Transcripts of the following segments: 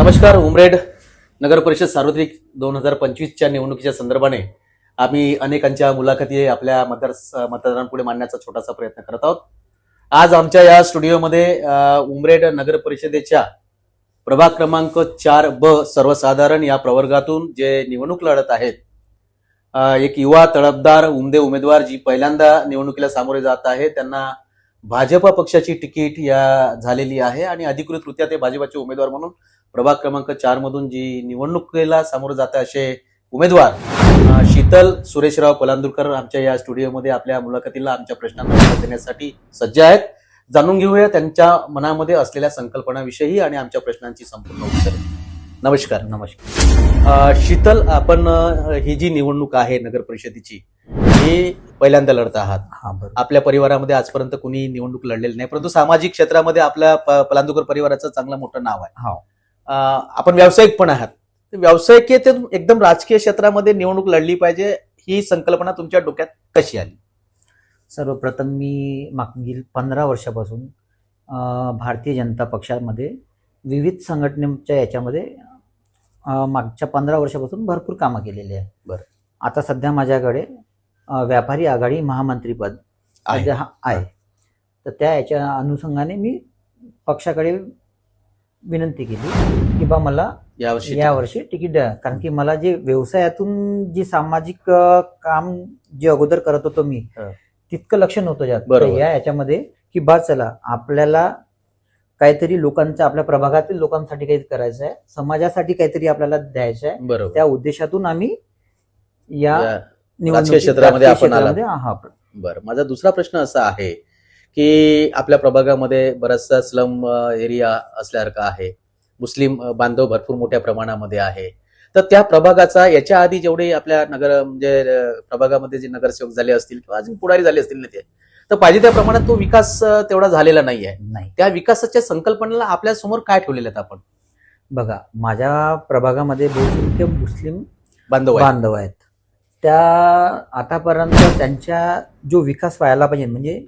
नमस्कार उमरेड नगर परिषद सार्वत्रिक दोन हजार पंचवीसच्या निवडणुकीच्या संदर्भाने आम्ही अनेकांच्या मुलाखती आपल्या मतदार मतदारांपुढे मांडण्याचा छोटासा प्रयत्न करत आहोत. आज आमच्या या स्टुडिओमध्ये उमरेड नगर परिषदेच्या प्रभाग क्रमांक चार ब सर्वसाधारण या प्रवर्गातून जे निवडणूक लढत आहेत एक युवा तळपदार उमदे उमेदवार जी पहिल्यांदा निवडणुकीला सामोरे जात आहे त्यांना भाजपा पक्षाची तिकीट या झालेली आहे आणि अधिकृतरित्या ते भाजपाचे उमेदवार म्हणून प्रभाग क्रमांक चार मधून जी निवडणुकीला सामोरं जात असे उमेदवार शीतल सुरेशराव पलांदूरकर आमच्या या स्टुडिओमध्ये आपल्या मुलाखतीला आमच्या प्रश्नांना उत्तर देण्यासाठी सज्ज आहेत. जाणून घेऊया त्यांच्या मनामध्ये असलेल्या संकल्पनाविषयी आणि आमच्या प्रश्नांची संपूर्ण उत्तरे. नमस्कार. नमस्कार. शीतल आपण ही जी निवडणूक आहे नगर परिषदेची ही पहिल्यांदा लढत आहात. हा आपल्या परिवारामध्ये आजपर्यंत कुणी निवडणूक लढलेली नाही परंतु सामाजिक क्षेत्रामध्ये आपल्या पलांदूकर परिवाराचं चांगलं मोठं नाव आहे. हो. आपण व्यावसायिक पण आहात तर व्यावसायिकतेतून एकदम राजकीय क्षेत्रामध्ये निवडणूक लढली पाहिजे ही संकल्पना तुमच्या डोक्यात कशी आली सर्वप्रथम मी मागील पंधरा वर्षापासून भारतीय जनता पक्षामध्ये विविध संघटनेच्या याच्यामध्ये मागच्या पंधरा वर्षापासून भरपूर कामं केलेली आहे बरं. आता सध्या माझ्याकडे व्यापारी आघाडी महामंत्रीपद. सध्या हा- आहे तर त्या याच्या अनुषंगाने मी पक्षाकडे विनंती केली की बा मला यावर्षी या वर्षी तिकीट द्या. कारण की मला जे व्यवसायातून जी सामाजिक अ, काम जे अगोदर करत होतो मी हं. तितकं लक्ष नव्हतं जात. बरोबर. या याच्यामध्ये की बा चला आपल्याला काहीतरी लोकांच्या आपल्या प्रभागातील लोकांसाठी काही करायचं आहे. समाजासाठी काहीतरी आपल्याला द्यायचं आहे. बरोबर. त्या उद्देशातून आम्ही या या- निवडणुकीत- क्षेत्रामध्ये राजकीय आपण आलात. क्षेत्रामध्ये, हा, बरं. माझा दुसरा प्रश्न असा आहे की आपल्या प्रभागामध्ये बराचसा स्लम एरिया असल्यासारखा आहे. मुस्लिम बांधव भरपूर मोठ्या प्रमाणामध्ये आहे. तर त्या प्रभागाचा याच्या आधी जेवढे आपल्या नगर म्हणजे प्रभागामध्ये जे नगरसेवक झाले असतील किंवा अजून पुढारी झाले असतील नेते तर पाहिजे त्या प्रमाणात तो विकास तेवढा झालेला नाही आहे. नाही. त्या विकासाच्या संकल्पनेला आपल्यासमोर काय ठेवलेले आहेत आपण? बघा माझ्या प्रभागामध्ये बहुसंख्य मुस्लिम बांधव. बांधव आहेत. त्या आतापर्यंत त्यांच्या जो विकास व्हायला पाहिजे म्हणजे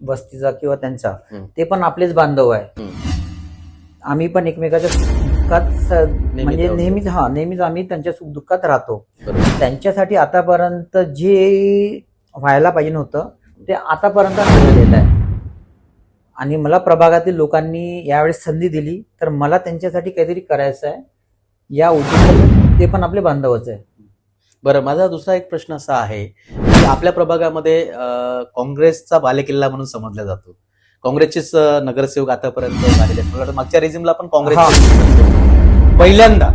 वस्तीचा किंवा त्यांचा हम्म. ते पण आपलेच बांधव आहे. आम्ही पण एकमेकाच्या सुखदुःखात स- म्हणजे राहतो. नेहमीच हा नेहमीच आम्ही त्यांच्या सुखदुःखात राहतो बरोबर. त्यांच्यासाठी आतापर्यंत जे व्हायला पाहिजे नव्हतं ते आतापर्यंत झालेलं आहे आणि मला प्रभागातील लोकांनी यावेळेस संधी दिली तर मला त्यांच्यासाठी काहीतरी करायचं आहे या उद्देशाने ते पण आपले बांधवच आहे बरं माझा दुसरा एक प्रश्न असा आहे की आपल्या प्रभागामध्ये काँग्रेसचा बालेकिल्ला म्हणून समजला जातो. काँग्रेसचेच नगरसेवक आतापर्यंत झालेले आहेत. मागच्या रेजिमला पण काँग्रेस पहिल्यांदा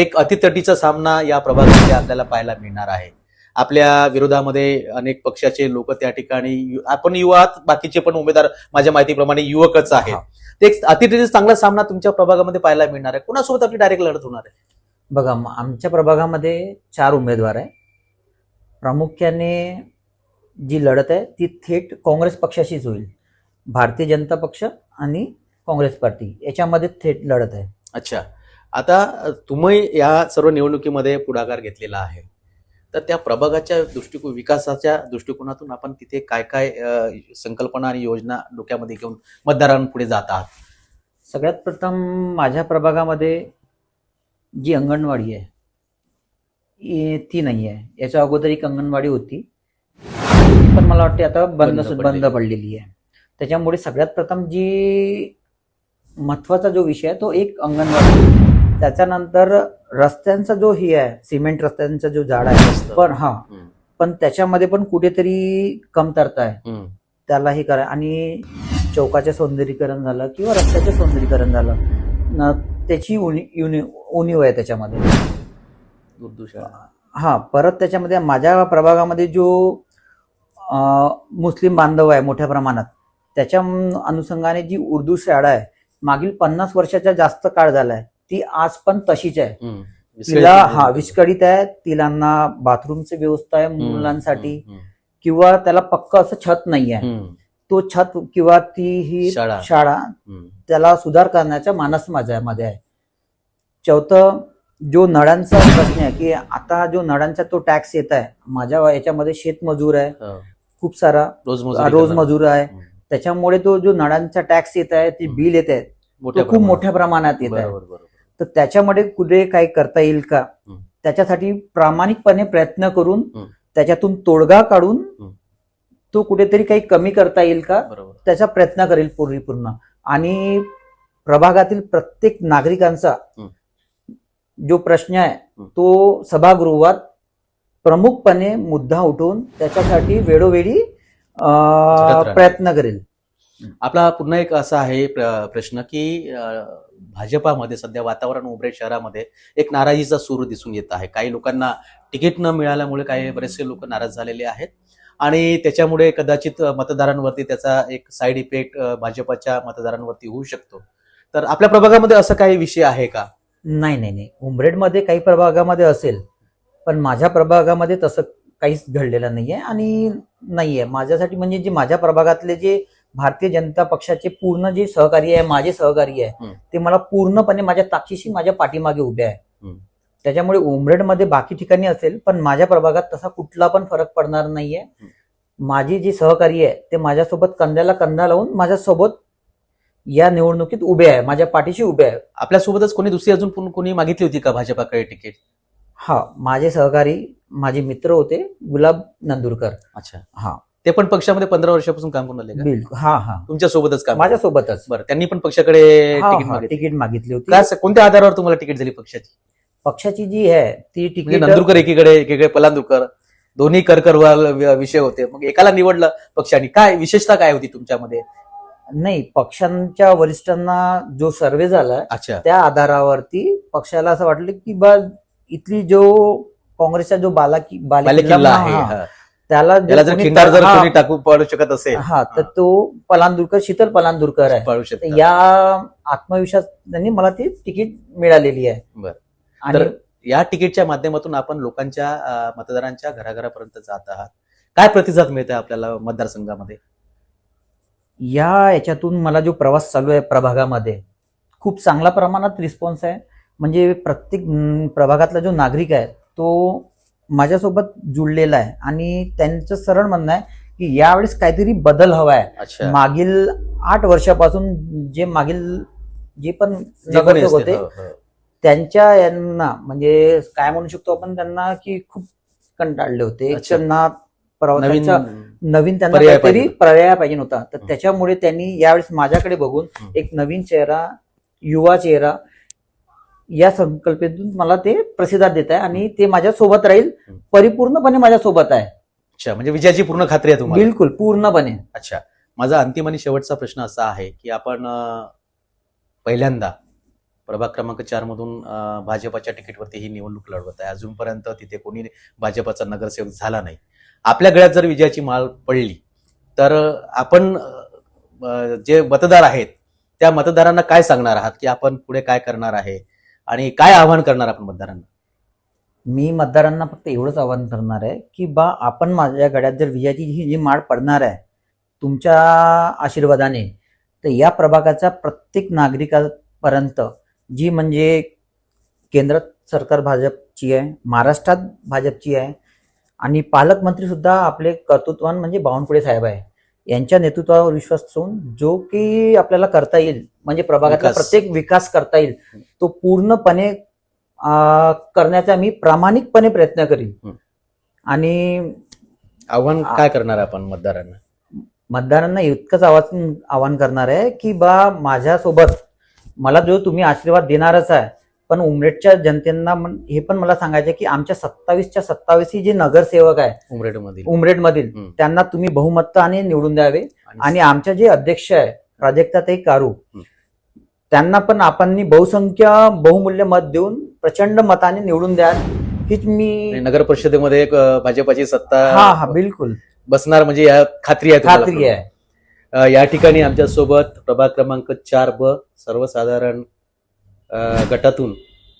एक अतितटीचा सामना या प्रभागामध्ये आपल्याला पाहायला मिळणार आहे. आपल्या विरोधामध्ये अनेक पक्षाचे लोक त्या ठिकाणी आपण युवा बाकीचे पण उमेदवार माझ्या माहितीप्रमाणे युवकच आहेत. ते एक अतितटीचा चांगला सामना तुमच्या प्रभागामध्ये पाहायला मिळणार आहे. कोणासोबत आपली डायरेक्ट लढत होणार आहे? बघा आमच्या प्रभागामध्ये चार उमेदवार आहे प्रामुख्याने जी लढत आहे ती थेट काँग्रेस पक्षाशीच होईल. भारतीय जनता पक्ष आणि काँग्रेस पार्टी याच्यामध्ये थेट लढत आहे. अच्छा. आता तुम्ही या सर्व निवडणुकीमध्ये पुढाकार घेतलेला आहे. तर त्या प्रभागाच्या दृष्टिकोन विकासाच्या दृष्टिकोनातून आपण तिथे काय काय संकल्पना आणि योजना डोक्यामध्ये घेऊन मतदारांपुढे जात आहात? सगळ्यात प्रथम माझ्या प्रभागामध्ये जी अंगणवाडी आहे ती नाही आहे याच्या अगोदर एक अंगणवाडी होती. पण मला वाटते आता बंद बंद पडलेली. आहे. त्याच्यामुळे सगळ्यात प्रथम जी महत्त्वाचा जो विषय आहे तो एक अंगणवाडी त्याच्यानंतर रस्त्यांचा जो ही आहे सिमेंट रस्त्यांचा जो झाड आहे पण हा पण त्याच्यामध्ये पण कुठेतरी कमतरता आहे. हम्म, त्यालाही करा आणि चौकाचे सौंदर्यीकरण झालं किंवा रस्त्याचे सौंदर्यीकरण झालं न त्याची उणी- उणीव आहे त्याच्यामध्ये. उर्दू शाळा हा परत त्याच्यामध्ये माझ्या प्रभागामध्ये जो मुस्लिम बांधव आहे मोठ्या प्रमाणात त्याच्या अनुषंगाने जी उर्दू शाळा आहे मागील पन्नास वर्षाच्या जास्त काळ झालाय ती आज पण तशीच आहे. तिला हा विस्कळीत आहे तिलांना बाथरूमची व्यवस्था आहे मुलांसाठी किंवा त्याला पक्क असं छत नाही आहे तो छत किंवा ती ही शाळा. त्याला सुधार करण्याचा मानस माझ्या मध्ये आहे. चौथं जो नळांचा प्रश्न आहे की आता जो नळांचा तो टॅक्स येत आहे माझ्या याच्यामध्ये शेतमजूर आहे खूप सारा रोज मजूर आहे. त्याच्यामुळे तो जो नळांचा टॅक्स येत आहे ती बिल येत आहे खूप मोठ्या प्रमाणात येत आहे. तर त्याच्यामध्ये कुठे काय करता येईल का. त्याच्यासाठी प्रामाणिकपणे प्रयत्न करून. त्याच्यातून तोडगा काढून. तो कुठेतरी काही कमी करता येईल का? त्याचा प्रयत्न करेल पूर्ण. आणि प्रभागातील प्रत्येक नागरिकांचा. जो प्रश्न आहे. तो सभागृहात प्रमुखपणे मुद्दा उठवून त्याच्यासाठी वेळोवेळी. प्रयत्न करेल. आपला पुन्हा एक असा आहे प्र- प्रश्न की भाजपामध्ये सध्या वातावरण उमरेड शहरामध्ये एक नाराजीचा सूर दिसून येत आहे. काही लोकांना तिकीट न मिळाल्यामुळे काही बरेचसे लोक नाराज झालेले आहेत. आणि त्याच्यामुळे कदाचित मतदारांवरती त्याचा एक साईड इफेक्ट भाजपाच्या मतदारांवरती होऊ शकतो. तर आपल्या प्रभागामध्ये असं काही विषय आहे का? नाही नाही नाही उमरेडमध्ये काही प्रभागामध्ये असेल पण माझ्या प्रभागामध्ये तसं काहीच घडलेलं नाहीये आणि नाहीये माझ्यासाठी म्हणजे जे माझ्या प्रभागातले जे भारतीय जनता पक्षाचे पूर्ण जे सहकारी आहे माझे सहकारी आहे. ते मला पूर्णपणे माझ्या ताकशीशी माझ्या पाठीमागे उभे आहे. त्याच्यामुळे उमरेडमध्ये बाकी ठिकाणी असेल पण माझ्या प्रभागात तसा कुठला पण फरक पडणार नाहीये. माझे जे सहकारी आहे ते माझ्यासोबत कंद्याला कंदा लावून माझ्यासोबत या निवडणुकीत उभे आहे माझ्या पाठीशी उभे आहे. आपल्यासोबतच कोणी दुसरी अजून कोण- मागितली होती का भाजपाकडे तिकीट? हा माझे सहकारी माझे मित्र होते गुलाब नंदुरकर. अच्छा. हा. ते पण पक्षामध्ये पंधरा वर्षापासून काम करून आले का? बिलकुल हा हा. तुमच्या सोबतच काम माझ्यासोबतच. बरं त्यांनी पण पक्षाकडे तिकीट मागितलं. तिकीट मागितली होती. कोणत्या आधारावर तुम्हाला तिकीट दिली पक्षाची? पक्षाची जी आहे ती म्हणजे तिकीट नंदुरकर एकीकडे एकीकडे पलांदुरकर दोन्ही करकरवाल वि- विषय होते. मग एकाला निवडलं पक्षाने. काय विशेषता काय होती तुमच्यामध्ये? नाही पक्षांच्या वरिष्ठांना जो सर्वे झाला अच्छा. त्या आधारावरती पक्षाला असं वाटलं की बा इथली जो काँग्रेसचा जो बाला बालेकिल्ला आहे. त्याला जर खिंडार कोणी टाकू पाडू शकत असेल. हा तर तो पलांदुरकर शीतल पलांदुरकर आहे. या आत्मविश्वास त्यांनी मला ती तिकीट मिळालेली आहे. बरं. आणि तर या तिकीटच्या माध्यमातून आपण लोकांच्या मतदारांच्या घराघरापर्यंत जात आहात. काय प्रतिसाद मिळते आपल्याला मतदारसंघामध्ये? या याच्यातून मला जो प्रवास चालू आहे प्रभागामध्ये खूप चांगल्या प्रमाणात रिस्पॉन्स आहे. म्हणजे प्रत्येक प्रभागातला जो नागरिक आहे तो माझ्यासोबत जुळलेला आहे. आणि त्यांचं सरळ म्हणणं आहे की यावेळेस काहीतरी बदल हवा आहे. मागील आठ वर्षापासून जे मागील जे पण नगरसेवक होते हो, हो. त्यांच्या यांना म्हणजे काय म्हणू शकतो आपण त्यांना की खूप कंटाळले होते. त्यांना प्रवासाचा नवीन त्यांना पर्याय काहीतरी पाहिजे. पर्याय पाहिजे होता तर. त्याच्यामुळे त्यांनी यावेळेस माझ्याकडे बघून. एक नवीन चेहरा युवा चेहरा या संकल्पनेतून मला ते प्रतिसाद देत आहे आणि ते माझ्या सोबत राहील. परिपूर्णपणे माझ्या सोबत आहे अच्छा म्हणजे विजयाची पूर्ण खात्री आहे तुम्हाला बिलकुल पूर्णपणे अच्छा माझा अंतिम आणि शेवटचा प्रश्न असा आहे की आपण पहिल्यांदा प्रभाग क्रमांक चार मधून भाजपाच्या तिकीटवरती ही निवडणूक लढवत आहे अजूनपर्यंत तिथे कोणी भाजपाचा नगरसेवक झाला नाही आपल्या गळ्यात जर विजयाची माळ पडली तर आपण जे मतदार आहेत त्या मतदारांना काय सांगणार आहात? की आपण पुढे काय करणार आहे? आणि काय आव्हान करणार आपण मतदारांना? मी मतदारांना फक्त एवढंच आवाहन करणार आहे की बा आपण माझ्या गड्यात जर विजयाची ही जी माळ पडणार आहे तुमच्या आशीर्वादाने तर या प्रभागाचा प्रत्येक नागरिकापर्यंत जी म्हणजे केंद्रात सरकार भाजपची आहे महाराष्ट्रात भाजपची आहे आणि पालकमंत्री सुद्धा आपले कर्तृत्वान म्हणजे बावनकुळे साहेब आहे यांच्या नेतृत्वावर विश्वास ठेवून जो की आपल्याला करता येईल म्हणजे प्रभागातला. प्रत्येक विकास करता येईल तो पूर्णपणे करण्याचा मी प्रामाणिकपणे प्रयत्न करीन. आणि आव्हान काय करणार आपण मतदारांना मतदारांना इतकंच आवाज आवाहन करणार आहे की बा माझ्यासोबत मला जो तुम्ही आशीर्वाद देणारच आहे पण उमरेडच्या जनतेना हे पण मला सांगायचं की आमच्या सत्तावीसच्या सत्तावीस जे नगरसेवक आहे उमरेडमधील उमरेडमधील हं. त्यांना तुम्ही बहुमताने निवडून द्यावे आणि आमचे जे अध्यक्ष आहे प्राजक्ताताई कारू हं. त्यांना पण आपण बहुसंख्य बहुमूल्य मत देऊन प्रचंड मताने निवडून द्या हीच मी नगर परिषदेमध्ये एक भाजपाची सत्ता हा हा बिलकुल बसणार म्हणजे या खात्री आहे? खात्री आहे या ठिकाणी आमच्यासोबत प्रभाग क्रमांक चार ब सर्वसाधारण गटातून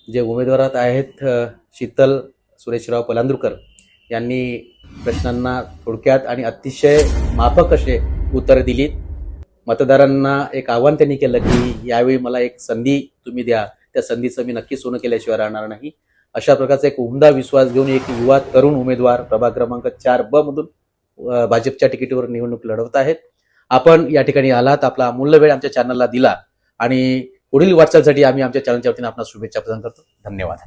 जे उमेदवारात आहेत शीतल सुरेशराव पलांदुरकर यांनी प्रश्नांना थोडक्यात आणि अतिशय माफक असे उत्तर दिलीत. मतदारांना एक आव्हान त्यांनी केलं की यावेळी मला एक संधी तुम्ही द्या. त्या संधीचं मी नक्की सोनं केल्याशिवाय राहणार नाही. अशा प्रकारचा एक उमदा विश्वास घेऊन एक युवा तरुण उमेदवार प्रभाग क्रमांक चार ब मधून भाजपच्या तिकीटवर निवडणूक लढवत आहेत. आपण या ठिकाणी आलात आपला अमूल्य वेळ आमच्या चॅनलला दिला आणि पुढील वाटचालीसाठी आम्ही आमच्या चॅनलच्या वतीने आपणास शुभेच्छा प्रदान करतो. धन्यवाद.